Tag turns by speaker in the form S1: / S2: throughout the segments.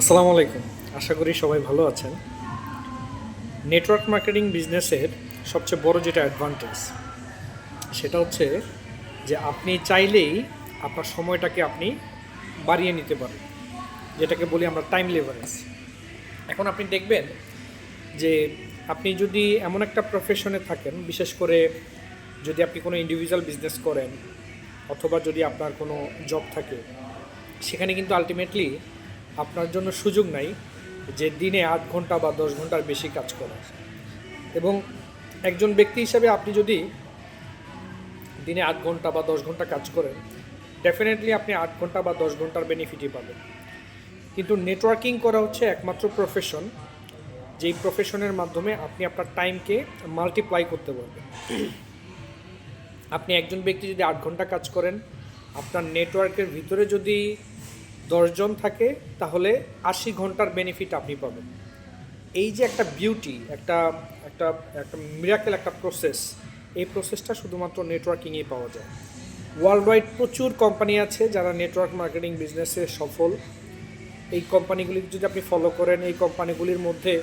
S1: আসসালামু আলাইকুম। আশা করি সবাই ভালো আছেন। নেটওয়ার্ক মার্কেটিং বিজনেসের সবচেয়ে বড় যেটা অ্যাডভান্টেজ সেটা হচ্ছে যে আপনি চাইলেই আপনার সময়টাকে আপনি বাড়িয়ে নিতে পারেন, যেটাকে বলি আমরা টাইম লেভারেজ এখন আপনি দেখবেন যে আপনি যদি এমন একটা প্রফেশনে থাকেন, বিশেষ করে যদি আপনি কোনো ইন্ডিভিজুয়াল বিজনেস করেন, অথবা যদি আপনার কোনো জব থাকে, সেখানে কিন্তু আলটিমেটলি আপনার জন্য সুযোগ নাই যে দিনে আট ঘণ্টা বা দশ ঘণ্টার বেশি কাজ করার। এবং একজন ব্যক্তি হিসাবে আপনি যদি দিনে আট ঘণ্টা বা দশ ঘণ্টা কাজ করেন ডেফিনেটলি আপনি আট ঘণ্টা বা দশ ঘণ্টার বেনিফিটই পাবেন। কিন্তু নেটওয়ার্কিং করা হচ্ছে একমাত্র প্রফেশন যেই প্রফেশনের মাধ্যমে আপনি আপনার টাইমকে মাল্টিপ্লাই করতে পারবেন। আপনি একজন ব্যক্তি যদি আট ঘণ্টা কাজ করেন, আপনার নেটওয়ার্কের ভিতরে যদি দশজন থাকে, তাহলে আশি ঘণ্টার বেনিফিট আপনি পাবেন। এই যে একটা বিউটি একটা একটা একটা মিরাকেল একটা প্রসেস এই প্রসেসটা শুধুমাত্র নেটওয়ার্কিংয়ে পাওয়া যায়। ওয়ার্ল্ড ওয়াইড প্রচুর কোম্পানি আছে যারা নেটওয়ার্ক মার্কেটিং বিজনেসে সফল। এই কোম্পানিগুলি যদি আপনি ফলো করেন, এই কোম্পানিগুলির মধ্যে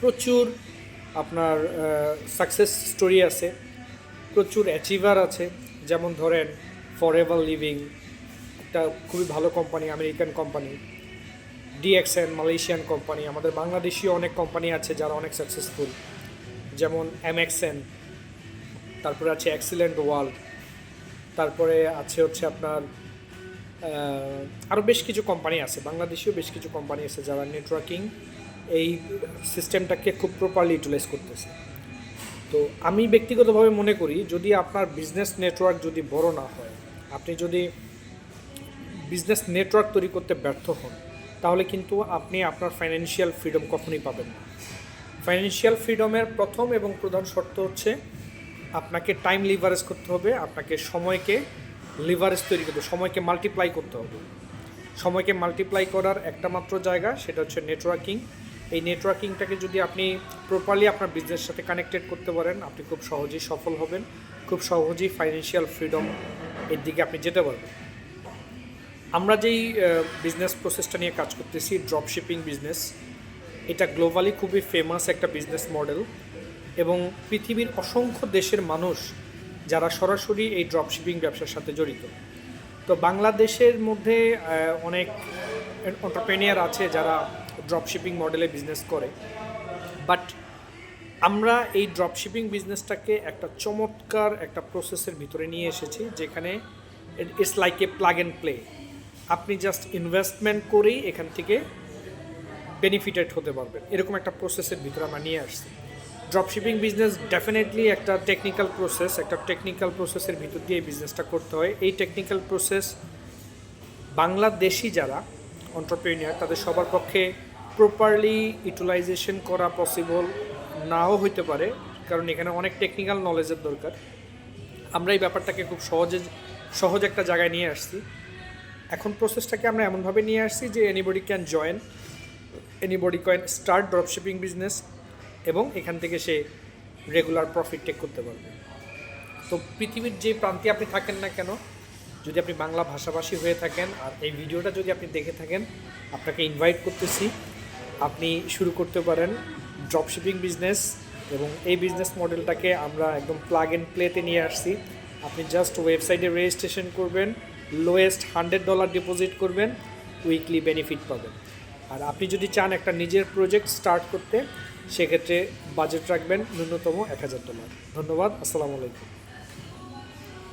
S1: প্রচুর আপনার সাকসেস স্টোরি আছে। প্রচুর অ্যাচিভার আছে। যেমন ধরেন ফর এভার লিভিং একটা খুবই ভালো company American company DXN Malaysian company আমাদের বাংলাদেশীয় অনেক কোম্পানি আছে যারা অনেক সাকসেসফুল যেমন এমএক্সএন তারপরে আছে এক্সিলেন্ট ওয়ার্ল্ড তারপরে আছে হচ্ছে আপনার আরও বেশ কিছু কোম্পানি আছে বাংলাদেশীয় বেশ কিছু কোম্পানি আছে যারা নেটওয়ার্কিং এই সিস্টেমটাকে খুব প্রপারলি ইউটিলাইজ করতেছে। তো আমি ব্যক্তিগতভাবে মনে করি, যদি আপনার বিজনেস নেটওয়ার্ক যদি বড় না হয়, আপনি যদি বিজনেস নেটওয়ার্ক তৈরি করতে ব্যর্থ হন, তাহলে কিন্তু আপনি আপনার ফাইন্যান্সিয়াল ফ্রিডম কখনোই পাবেন না। ফাইন্যান্সিয়াল ফ্রিডমের প্রথম এবং প্রধান শর্ত হচ্ছে আপনাকে টাইম লিভারেজ করতে হবে, আপনাকে সময়কে লিভারেজ তৈরি করতে সময়কে মাল্টিপ্লাই করতে হবে। সময়কে মাল্টিপ্লাই করার একটা মাত্র জায়গা, সেটা হচ্ছে নেটওয়ার্কিং এই নেটওয়ার্কিংটাকে যদি আপনি প্রপারলি আপনার বিজনেসের সাথে কানেক্টেড করতে পারেন, আপনি খুব সহজেই সফল হবেন, খুব সহজেই ফাইন্যান্সিয়াল ফ্রিডম এর দিকে আপনি যেতে পারবেন। আমরা যেই বিজনেস প্রসেসটা নিয়ে কাজ করতেছি ড্রপ শিপিং বিজনেস এটা গ্লোবালি খুবই ফেমাস একটা বিজনেস মডেল এবং পৃথিবীর অসংখ্য দেশের মানুষ যারা সরাসরি এই ড্রপ শিপিং ব্যবসার সাথে জড়িত। তো বাংলাদেশের মধ্যে অনেক অন্টারপ্রেনিয়ার আছে যারা ড্রপ শিপিং মডেলে বিজনেস করে। বাট আমরা এই ড্রপ শিপিং বিজনেসটাকে একটা চমৎকার একটা প্রসেসের ভিতরে নিয়ে এসেছি, যেখানে it's like a plug and play আপনি জাস্ট ইনভেস্টমেন্ট করেই এখান থেকে বেনিফিটেড হতে পারবেন। এরকম একটা প্রসেসের ভিতরে আমরা নিয়ে আসছি। ড্রপশিপিং বিজনেস ডেফিনেটলি একটা টেকনিক্যাল প্রসেস একটা টেকনিক্যাল প্রসেসের ভিতর দিয়ে এই বিজনেসটা করতে হয়। এই টেকনিক্যাল প্রসেস বাংলাদেশি যারা অন্টারপ্রেনিয়ার তাদের সবার পক্ষে প্রপারলি ইউটিলাইজেশন করা পসিবল নাও হইতে পারে, কারণ এখানে অনেক টেকনিক্যাল নলেজের দরকার। আমরা এই ব্যাপারটাকে খুব সহজে, সহজ একটা জায়গায় নিয়ে আসছি। এখন প্রসেসটাকে আমরা এমনভাবে নিয়ে আসছি যে anybody can join anybody can start dropshipping business এবং এখান থেকে সে রেগুলার প্রফিট টেক করতে পারবে। তো পৃথিবীর যে প্রান্তে আপনি থাকেন না কেন, যদি আপনি বাংলা ভাষাভাষী হয়ে থাকেন আর এই ভিডিওটা যদি আপনি দেখে থাকেন, আপনাকে ইনভাইট করতেছি। আপনি শুরু করতে পারেন ড্রপশিপিং বিজনেস এবং এই বিজনেস মডেলটাকে আমরা একদম প্লাগ অ্যান্ড প্লেতে নিয়ে আসছি। আপনি জাস্ট ওয়েবসাইটে রেজিস্ট্রেশন করবেন। লোয়েস্ট হান্ড্রেড ডলার ডিপোজিট করবেন উইকলি বেনিফিট পাবেন। আর আপনি যদি চান একটা নিজের প্রজেক্ট স্টার্ট করতে, সেক্ষেত্রে বাজেট রাখবেন ন্যূনতম এক হাজার ডলার ধন্যবাদ, আসসালামু আলাইকুম।